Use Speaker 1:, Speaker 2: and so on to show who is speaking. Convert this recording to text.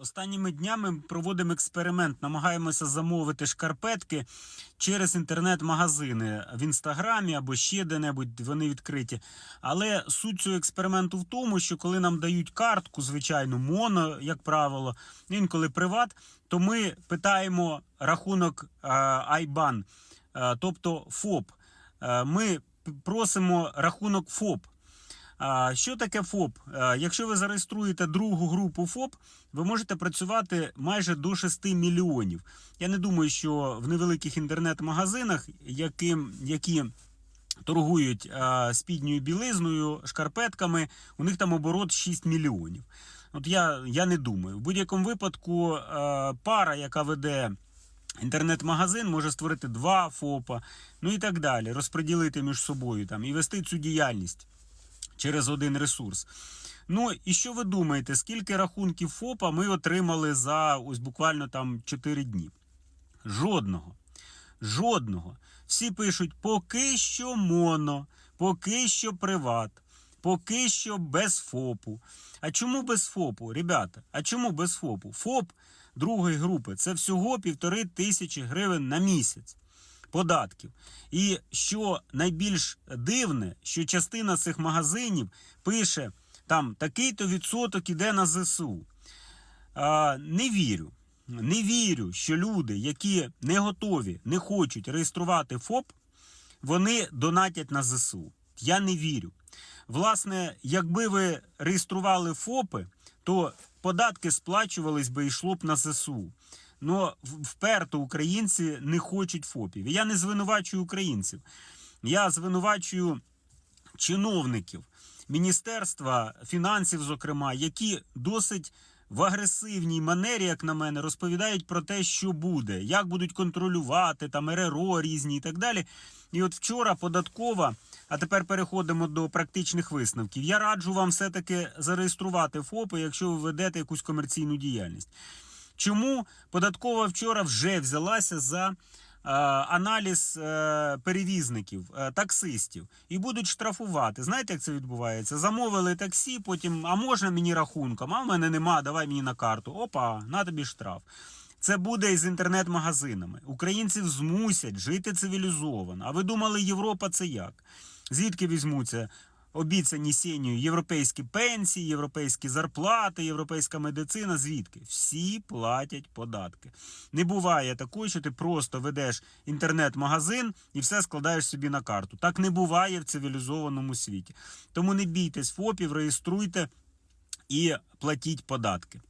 Speaker 1: Останніми днями проводимо експеримент, намагаємося замовити шкарпетки через інтернет-магазини в інстаграмі або ще де-небудь вони відкриті. Але суть цього експерименту в тому, що коли нам дають картку, звичайно, моно, як правило, інколи приват, то ми питаємо рахунок е, IBAN, е, тобто ФОП. Е, Ми просимо рахунок ФОП. Що таке ФОП? Якщо ви зареєструєте другу групу ФОП, ви можете працювати майже до 6 мільйонів. Я не думаю, що в невеликих інтернет-магазинах, які, які торгують спідньою білизною, шкарпетками, у них там оборот 6 мільйонів. От я, я не думаю. В будь-якому випадку пара, яка веде інтернет-магазин, може створити два ФОПа, ну і так далі, розподілити між собою там і вести цю діяльність через один ресурс. Ну і що ви думаєте, скільки рахунків ФОПа ми отримали за ось буквально там 4 дні? Жодного. Жодного. Всі пишуть поки що моно, поки що приват, поки що без ФОПу. А чому без ФОПу, ребята? А чому без ФОПу? ФОП другої групи це всього півтори тисячі гривень на місяць податків. І що найбільш дивне, що частина цих магазинів пише там такий-то відсоток іде на ЗСУ. А, не вірю. Не вірю, що люди, які не готові, не хочуть реєструвати ФОП, вони донатять на ЗСУ. Я не вірю. Власне, якби ви реєстрували ФОПи, то податки сплачувались би і йшло б на ЗСУ. Но вперто українці не хочуть ФОПів. Я не звинувачую українців. Я звинувачую чиновників Міністерства фінансів, зокрема, які досить в агресивній манері, як на мене, розповідають про те, що буде, як будуть контролювати там РРО різні і так далі. І от вчора податкова, а тепер переходимо до практичних висновків. Я раджу вам все-таки зареєструвати ФОПи, якщо ви ведете якусь комерційну діяльність. Чому податкова вчора вже взялася за е, аналіз е, перевізників, е, таксистів і будуть штрафувати. Знаєте, як це відбувається? Замовили таксі, потім а можна мені рахунком? А в мене нема, давай мені на карту. Опа, на тобі штраф. Це буде із інтернет-магазинами. Українців змусять жити цивілізовано. А ви думали, Європа це як? Звідки візьмуться обіцяні сінію європейські пенсії, європейські зарплати, європейська медицина? Звідки? Всі платять податки. Не буває такого, що ти просто ведеш інтернет-магазин і все складаєш собі на карту. Так не буває в цивілізованому світі. Тому не бійтесь ФОПів, реєструйте і платіть податки.